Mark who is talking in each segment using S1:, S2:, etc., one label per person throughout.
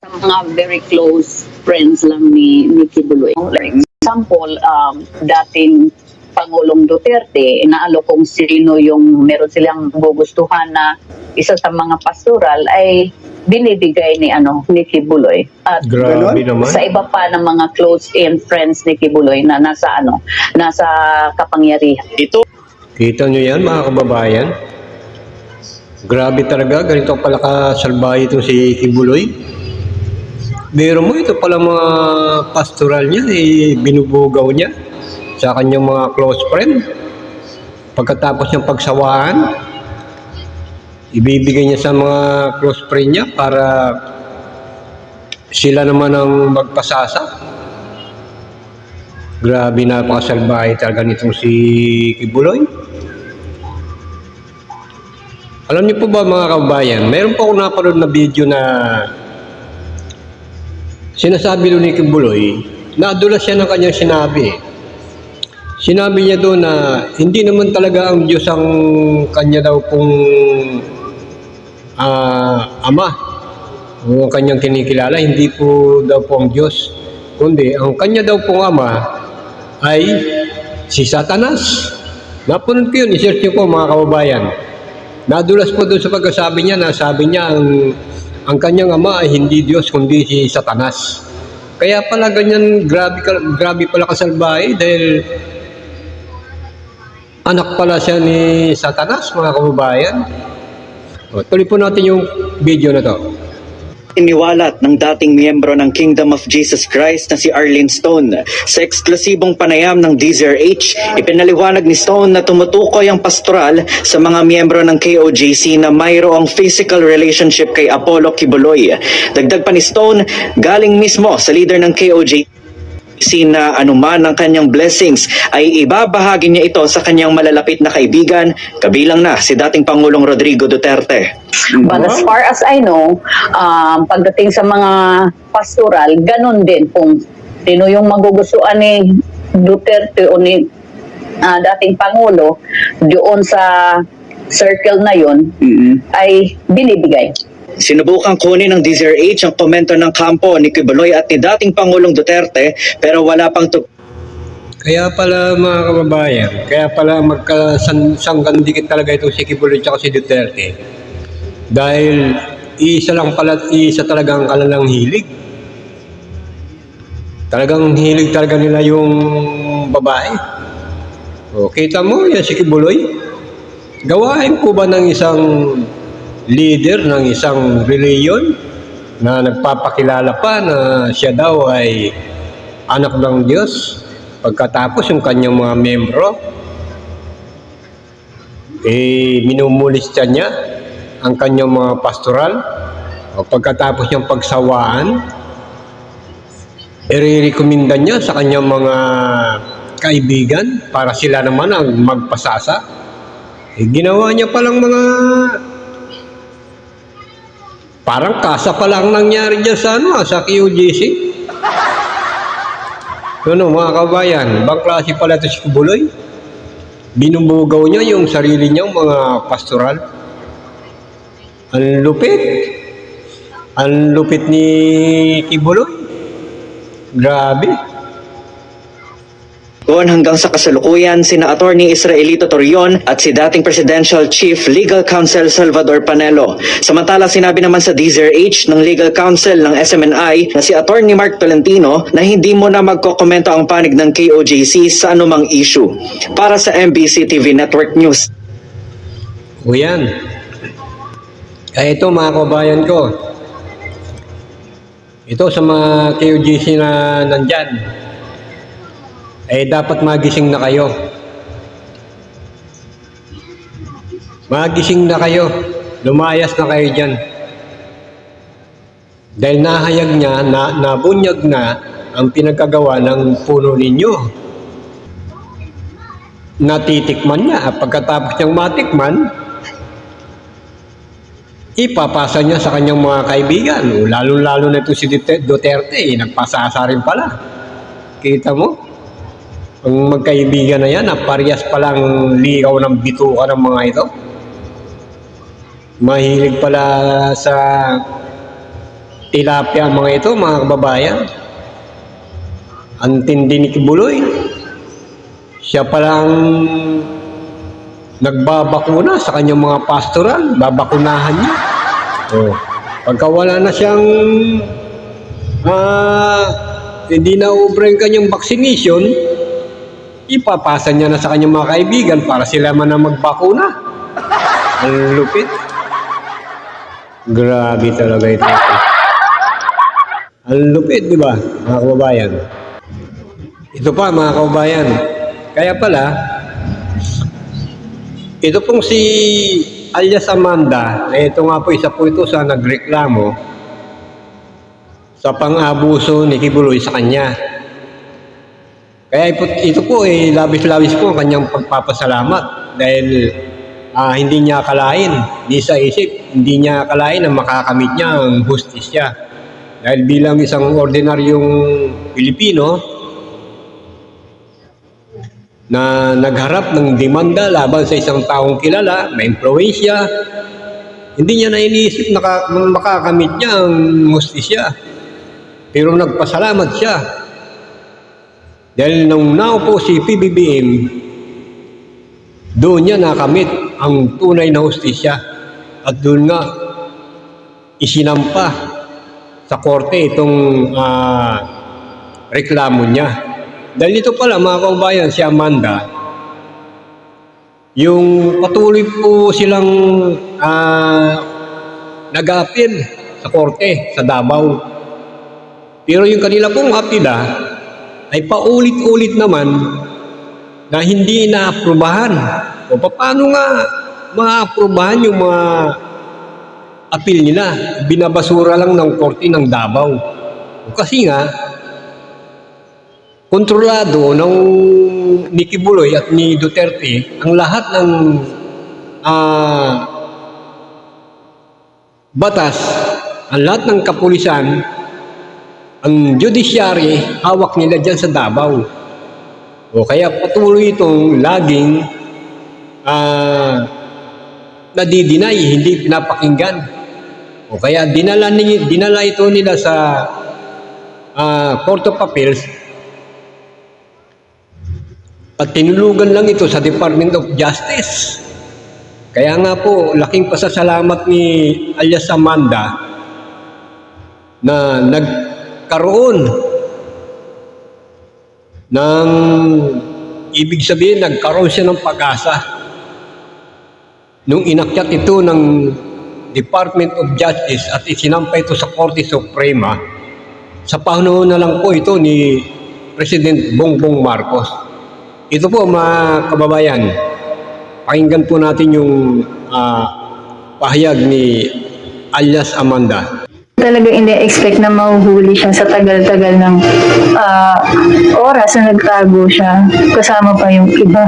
S1: sa mga very close friends lang ni Nikki Buloy. Like example, um, dating Pangulong Duterte, inaalo kung sino yung meron silang gugustuhan na isa sa mga pastoral ay binibigay ni ano Nikki Buloy. At
S2: Grabe naman.
S1: sa iba pa ng mga close in friends ni Kibuloy na nasa ano, nasa kapangyarihan.
S3: Ito
S2: Kita nyo yan mga kababayan? Grabe talaga, ganito pala kasalbahe itong si Kibuloy. Biro mo, ito pala mga pastoral niya, eh, binubugaw niya sa kanyang mga close friend. Pagkatapos niyang pagsawaan, ibibigay niya sa mga close friend niya para sila naman ang magpasasa. Grabe napakasalbahe talaga nitong si Kibuloy. Alam niyo po ba mga kabayan, meron po ako napanood na video na sinasabi doon ni Kibuloy, nadulas siya ng kanyang sinabi. Sinabi niya doon na hindi naman talaga ang Diyos ang kanya daw pong ah, ama o ang kanyang kinikilala, hindi po daw po ang Diyos. Kundi ang kanya daw pong ama ay si Satanas. Napanood ko yun, isearch po mga kababayan. Nadulas po doon sa pagkasabi niya na sabi niya ang, ang kanyang ama ay hindi Diyos kundi si Satanas. Kaya pala ganyan grabe, grabe pala kasalbahe dahil anak pala siya ni Satanas mga kababayan. O, tuloy po natin yung video na to.
S3: Iniwalat ng dating miyembro ng Kingdom of Jesus Christ na si Arlene Stone. Sa eksklusibong panayam ng DZRH, ipinaliwanag ni Stone na tumutukoy ang pastoral sa mga miyembro ng KOJC na mayroong physical relationship kay Apollo Kibuloy. Dagdag pa ni Stone, galing mismo sa leader ng KOJC na anuman ang kanyang blessings ay ibabahagi niya ito sa kanyang malalapit na kaibigan, kabilang na si dating Pangulong Rodrigo Duterte.
S1: But as far as I know, um, pagdating sa mga pastoral, ganun din kung sino yung magugustuhan ni Duterte o ni ah, dating Pangulo doon sa circle na yon ay binibigay.
S3: Sinubukang kunin ng DZRH ang komento ng kampo ni Kibuloy at ni dating Pangulong Duterte pero wala pang tug-
S2: Kaya pala mga kababayan, kaya pala magkasanggan dikit talaga itong si Kibuloy at si Duterte. Dahil isa lang pala, isa talagang kalalang hilig. Talagang hilig talaga nila yung babae. O, kita mo, yan si Kibuloy. Gawain po ba ng isang leader ng isang reliyon na nagpapakilala pa na siya daw ay anak ng Diyos. Pagkatapos yung kanyang mga membro eh minumulista niya ang kanyang mga pastoral. O pagkatapos niyang pagsawaan i-recommenda niya sa kanyang mga kaibigan para sila naman ang magpasasa. Eh, ginawa niya palang mga parang kasa pa lang nangyari dyan sa ano ah, sa QGC ano mga kabayan, bang klase pala ito si Kubuloy? Binubugaw niya yung sarili niyang mga pastoral. Ang lupit. Ang lupit ni Kibuloy. Grabe.
S3: Doon hanggang sa kasalukuyan sina Attorney Israelito Torion at si dating Presidential Chief Legal Counsel Salvador Panelo. Samantala sinabi naman sa DZRH ng Legal Counsel ng SMNI na si Attorney Mark Tolentino na hindi mo na magkokomento ang panig ng KOJC sa anumang issue. Para sa MBC TV Network News.
S2: O yan. Kaya ito mga kabayan ko. Ito sa mga KOGC na nandyan. Eh dapat magising na kayo. Magising na kayo. Lumayas na kayo dyan. Dahil nahayag niya, na, nabunyag na ang pinagkagawa ng puno ninyo. Natitikman niya. At Pagkatapos niyang matikman, ipapasa niya sa kanyang mga kaibigan. Lalo-lalo na ito si Dute- Duterte, eh, nagpasasa rin pala. Kita mo? Ang magkaibigan na yan, na parehas palang ligaw ng bituka ng mga ito. Mahilig pala sa tilapia mga ito, mga kababayan. Ang tindi ni Kibuloy. Siya palang nagbabakuna sa kanyang mga pastoral, babakunahan niya. Oh, pagka wala na siyang ah, hindi na ubra yung kanyang vaccination, ipapasa niya na sa kanyang mga kaibigan para sila man ang magbakuna. Ang lupit. Grabe talaga ito. Ang lupit, di ba, mga kababayan? Ito pa, mga kababayan. Kaya pala, ito pong si alias Amanda, eh, ito nga po, isa po ito sa nagreklamo sa pang-abuso ni Kibuloy sa kanya. Kaya ito, po, eh, labis-labis po ang kanyang pagpapasalamat dahil ah, hindi niya akalain, di sa isip, hindi niya akalain na makakamit niya ang hustisya. Dahil bilang isang ordinaryong Pilipino, na nagharap ng demanda laban sa isang taong kilala, may impluensya, hindi niya na iniisip na ka- makakamit niya ang mustisya. Pero nagpasalamat siya. Dahil nung naupo si PBBM, doon niya nakamit ang tunay na hustisya. At doon nga, isinampa sa korte itong ah, reklamo niya. Dahil ito pala mga kababayan, si Amanda, yung patuloy po silang ah, nag-appeal sa korte, sa Davao. Pero yung kanila pong apila ay paulit-ulit naman na hindi naaprubahan. O paano nga maaprubahan yung mga apil nila? Binabasura lang ng korte ng Davao. O kasi nga, kontrolado ng ni Kibuloy at ni Duterte ang lahat ng ah, batas, ang lahat ng kapulisan, ang judiciary, hawak nila dyan sa Davao. O kaya patuloy itong laging ah, nadidinay, hindi pinapakinggan. O kaya dinala, ni, dinala ito nila sa ah, Court of Appeals at tinulugan lang ito sa Department of Justice. Kaya nga po, laking pasasalamat ni alias Amanda na nagkaroon ng ibig sabihin, nagkaroon siya ng pag-asa. Nung inakyat ito ng Department of Justice at isinampay ito sa Korte Suprema, sa panahon na lang po ito ni President Bongbong Marcos. Ito po mga kababayan, pakinggan po natin yung ah, pahayag ni alias Amanda.
S4: Talaga ini-expect na mahuhuli siya sa tagal-tagal ng ah, oras na nagtago siya. Kasama pa yung iba.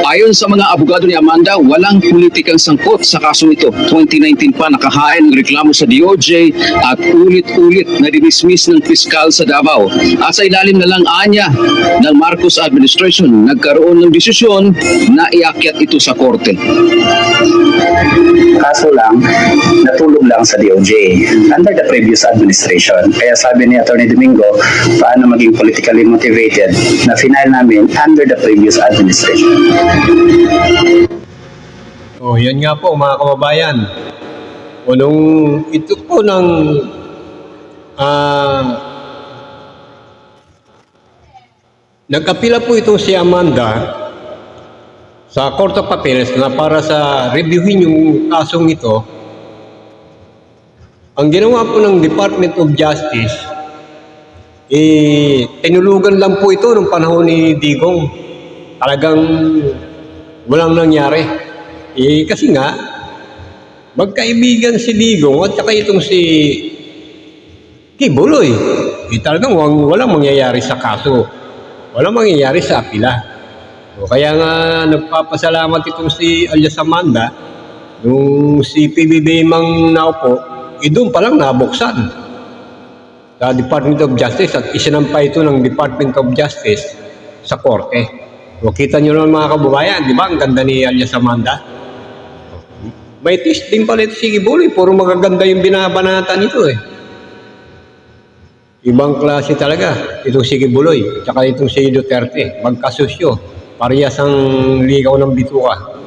S5: Ayon sa mga abogado ni Amanda, walang politikang sangkot sa kasong ito. 2019 pa nakahain ng reklamo sa DOJ at ulit-ulit na dinismiss ng piskal sa Davao. At sa ilalim na lang anya ng Marcos administration, nagkaroon ng desisyon na iakyat ito sa korte.
S6: Kaso lang, natulog lang sa DOJ under the previous administration. Kaya sabi ni Atty. Domingo, paano maging politically motivated na final namin under the previous administration.
S2: Oh, yan nga po mga kababayan. O ito po ng ah nagkapila po ito si Amanda sa Court of Appeals na para sa reviewin yung kasong ito. Ang ginawa po ng Department of Justice, eh, tinulugan lang po ito nung panahon ni Digong. Talagang walang nangyari. Eh, kasi nga, magkaibigan si Digong at saka itong si Kibuloy. Eh, talagang walang, walang mangyayari sa kaso. Walang mangyayari sa apila. O, kaya nga nagpapasalamat itong si alias Amanda nung si PBB mang naupo, eh doon pa lang nabuksan sa Department of Justice at isinampay ito ng Department of Justice sa korte. O kita nyo naman mga kababayan, di ba? Ang ganda ni alias Amanda. May testing pala ito si Kibuloy. Puro magaganda yung binabanata nito eh. Ibang klase talaga. Itong si Kibuloy. Tsaka itong si Duterte. Magkasusyo. Parehas ang ligaw ng bituka.